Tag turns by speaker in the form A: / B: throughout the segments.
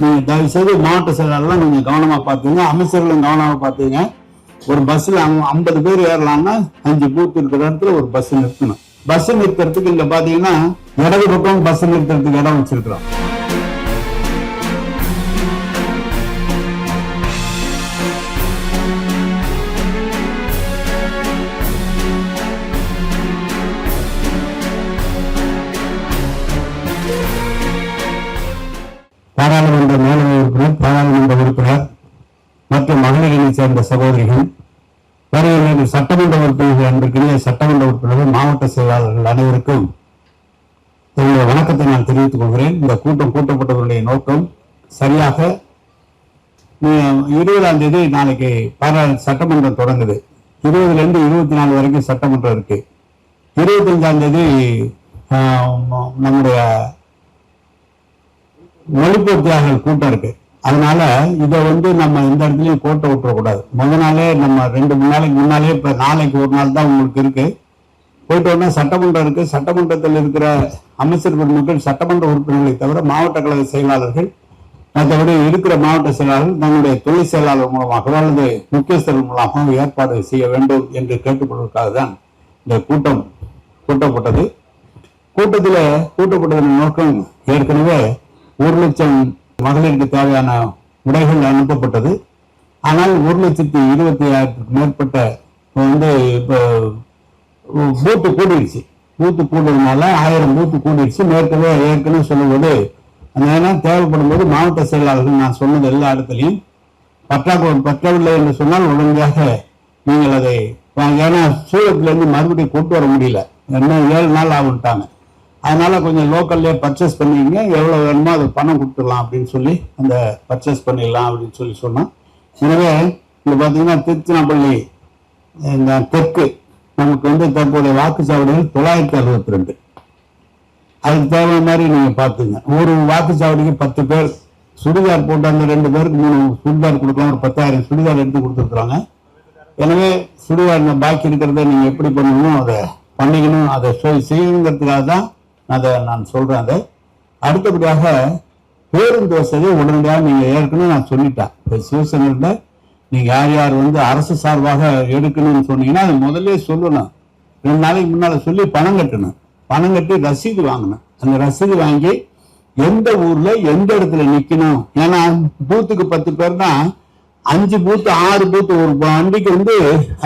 A: நீங்க தயவு செய்து மாவட்ட செயலாளர்லாம் நீங்க கவனமா பார்த்துங்க அமைச்சர்களும் கவனமா பார்த்தீங்க ஒரு பஸ்ல ஐம்பது பேர் ஏறலாம்னா அஞ்சு பூத் இருக்கிற இடத்துல ஒரு பஸ் நிறுத்தணும். பஸ் நிறுத்துறதுக்கு இங்க பாத்தீங்கன்னா இடது பக்கம் பஸ் நிறுத்துறதுக்கு இடம் வச்சிருக்கிறோம். பாராளுமன்ற மகளிரணை சகோதரிகள் வருகின்ற சட்டமன்ற உறுப்பினர்கள் அன்றைக்குரிய சட்டமன்ற உறுப்பினர்கள் மாவட்ட செயலாளர்கள் அனைவருக்கும் என்னுடைய வணக்கத்தை நான் தெரிவித்துக் கொள்கிறேன். இந்த கூட்டம் கூட்டப்பட்டவருடைய நோக்கம் சரியாக இருபதாம் தேதி நாளைக்கு சட்டமன்றம் தொடங்குது. இருபதுல இருந்து இருபத்தி நாலு வரைக்கும் சட்டமன்றம் இருக்கு. இருபத்தஞ்சாம் தேதி ஆஹ், நம்முடைய மொழிபோர்த்தியாளர்கள் கூட்டம் இருக்கு. அதனால இதை வந்து நம்ம எந்த இடத்துலயும் கோட்டை விட்டுறக்கூடாது முத நாளே நம்ம ரெண்டு மூணு நாளைக்கு முன்னாலே இப்போ நாளைக்கு ஒரு நாள் தான் உங்களுக்கு இருக்கு. போயிட்டு உடனே சட்டமன்றம் இருக்கு. சட்டமன்றத்தில் இருக்கிற அமைச்சர் பெருமக்கள் சட்டமன்ற உறுப்பினர்களை தவிர மாவட்ட கழக செயலாளர்கள் மற்றபடி இருக்கிற மாவட்ட செயலாளர்கள் தங்களுடைய துணை செயலாளர் மூலமாக அல்லது முக்கியஸ்தர்கள் மூலமாக ஏற்பாடு செய்ய வேண்டும் என்று கேட்டுக்கொள்வதற்காக தான் இந்த கூட்டம் கூட்டப்பட்டது. கூட்டத்தில் கூட்டப்பட்டதன் நோக்கம் ஏற்கனவே ஒரு லட்சம் மகளிருக்கு தேவையான உடைகள் அனுப்பப்பட்டது. ஆனால் ஒரு லட்சத்தி இருபத்தி ஆயிரத்துக்கு மேற்பட்ட வந்து இப்போ பூத்து கூடிடுச்சு பூத்து கூடுறதுனால ஆயிரம் பூத்து கூடிடுச்சு மேற்கனவே ஏற்கனவே சொல்லும்போது ஏன்னா தேவைப்படும் போது மாவட்ட செயலாளர்கள் நான் சொன்னது எல்லா இடத்துலையும் பற்றாக்குறை பற்றவில்லை என்று சொன்னால் உடனடியாக நீங்கள் அதை வாங்க. ஏன்னா சூரத்துலேருந்து மறுபடியும் கொண்டு வர முடியல. என்ன ஏழு நாள் ஆகிட்டாங்க அதனால கொஞ்சம் லோக்கல்லே பர்ச்சேஸ் பண்ணிக்கங்க எவ்வளோ வேணுமோ அது பணம் கொடுத்துடலாம் அப்படின்னு சொல்லி அந்த பர்ச்சேஸ் பண்ணிடலாம் அப்படின்னு சொல்லி சொன்னோம். எனவே இங்கே பார்த்தீங்கன்னா திருச்சினாப்பள்ளி இந்த தெற்கு நமக்கு வந்து தற்போதைய வாக்குச்சாவடிகள் தொள்ளாயிரத்தி அறுபத்தி ரெண்டு அதுக்கு தகுந்த மாதிரி நீங்கள் பார்த்துங்க. ஒரு வாக்குச்சாவடிக்கு பத்து பேர் சுடிதார் போட்டு அந்த ரெண்டு பேருக்கு மூணு சுடிதார் கொடுக்கலாம். ஒரு பத்தாயிரம் சுடிதார் எடுத்து கொடுத்துருக்குறாங்க. எனவே சுடிதார் பாக்கி இருக்கிறத நீங்கள் எப்படி பண்ணணும் அதை பண்ணிக்கணும். அதை செய்யணுங்கிறதுக்காக தான் அதை நான் சொல்றேன். அதை அடுத்தபடியாக பேருந்து வசதியை உடனடியாக நீங்கள் ஏற்கனவே நான் சொல்லிட்டேன். இப்போ சிவசேனையில் நீங்கள் யார் யார் வந்து அரசு சார்பாக எடுக்கணும்னு சொன்னீங்கன்னா அது முதல்ல சொல்லணும். ரெண்டு நாளைக்கு முன்னால் சொல்லி பணம் கட்டணும். பணம் கட்டி ரசீது வாங்கணும். அந்த ரசீது வாங்கி எந்த ஊரில் எந்த இடத்துல நிற்கணும் ஏன்னா பூத்துக்கு பத்து பேர்னா அஞ்சு பூத்து ஆறு பூத்து ஒரு வண்டிக்கு வந்து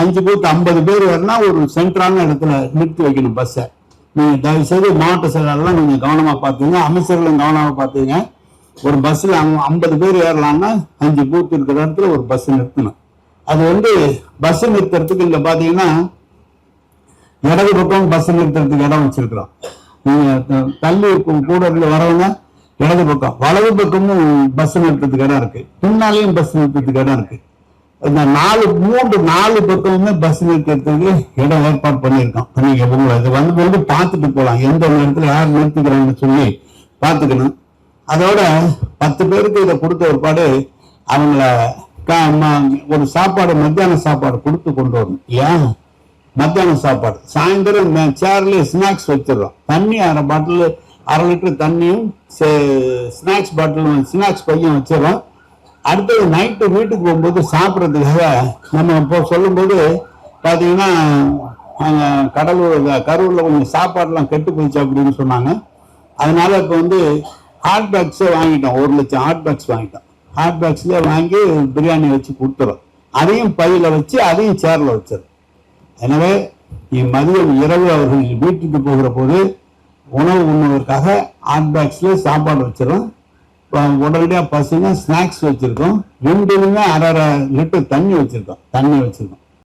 A: அஞ்சு பூத்து ஐம்பது பேர் வரனா ஒரு சென்ட்ரான இடத்துல நிறுத்தி வைக்கணும் பஸ்ஸை நீங்க தயவு செய்து மாவட்ட செயலாளர்லாம் நீங்க கவனமா பாத்துங்க அமைச்சர்களும் கவனமா பாத்துங்க. ஒரு பஸ்ல ஐம்பது பேர் ஏறலாம்னா அஞ்சு பூத் இருக்கிற இடத்துல ஒரு பஸ் நிறுத்தணும். அது வந்து பஸ் நிறுத்துறதுக்கு இங்க பாத்தீங்கன்னா இடது பக்கம் பஸ் நிறுத்துறதுக்கு இடம் வச்சிருக்கிறோம். நீங்க தள்ளி கூட வரவங்க இடது பக்கம் வலது பக்கமும் பஸ் நிறுத்தத்துக்கு இடம் இருக்கு. பின்னாலையும் பஸ் நிறுத்தத்துக்கு இடம் இருக்கு. இந்த நாலு மூன்று நாலு பக்கமுமே பஸ் நிறுத்தத்துக்கு இடம் ஏற்பாடு பண்ணியிருக்கோம் நீங்க உங்களை இது வந்து வந்து பார்த்துட்டு போகலாம் எந்த நேரத்தில் யார் நிறுத்திக்கிறாங்கன்னு சொல்லி பார்த்துக்கணும். அதோட பத்து பேருக்கு இதை கொடுத்த ஒருபாடு அவங்கள ஒரு சாப்பாடு மத்தியான சாப்பாடு கொடுத்து கொண்டு வரணும். ஏன்? மத்தியானம் சாப்பாடு. சாயந்தரம் சேர்லேயே ஸ்நாக்ஸ் வச்சிடறோம். தண்ணி அரை பாட்டில் அரை லிட்டர் தண்ணியும் ஸ்நாக்ஸ் பாட்டில் ஸ்நாக்ஸ் பையன் வச்சிடறோம். அடுத்தது நைட்டு வீட்டுக்கு போகும்போது சாப்பிட்றதுக்காக நம்ம இப்போ சொல்லும்போது பார்த்தீங்கன்னா அங்க கடலூர் கரூரில் கொஞ்சம் சாப்பாடெலாம் கெட்டு போயிடுச்சு அப்படின்னு சொன்னாங்க. அதனால இப்போ வந்து ஹாட் பேக்ஸே வாங்கிட்டோம். ஒரு லட்சம் ஹாட் பேக்ஸ் வாங்கிட்டோம். ஹாட் பேக்ஸ்லேயே வாங்கி பிரியாணி வச்சு கொடுத்துறோம். அதையும் பையில் வச்சு அதையும் சேரில் வச்சிடும் எனவே மதியம் இரவு அவர்கள் வீட்டுக்கு போகிற போது உணவு உண்ணுவதற்காக ஹாட் பேக்ஸ்லேயே சாப்பாடு வச்சிடும் உடனடியாக பசங்க ஸ்நாக்ஸ் வச்சுருக்கோம். ரெண்டுமே அரை அரை லிட்டர் தண்ணி வச்சிருக்கோம். தண்ணி வச்சுருக்கோம்.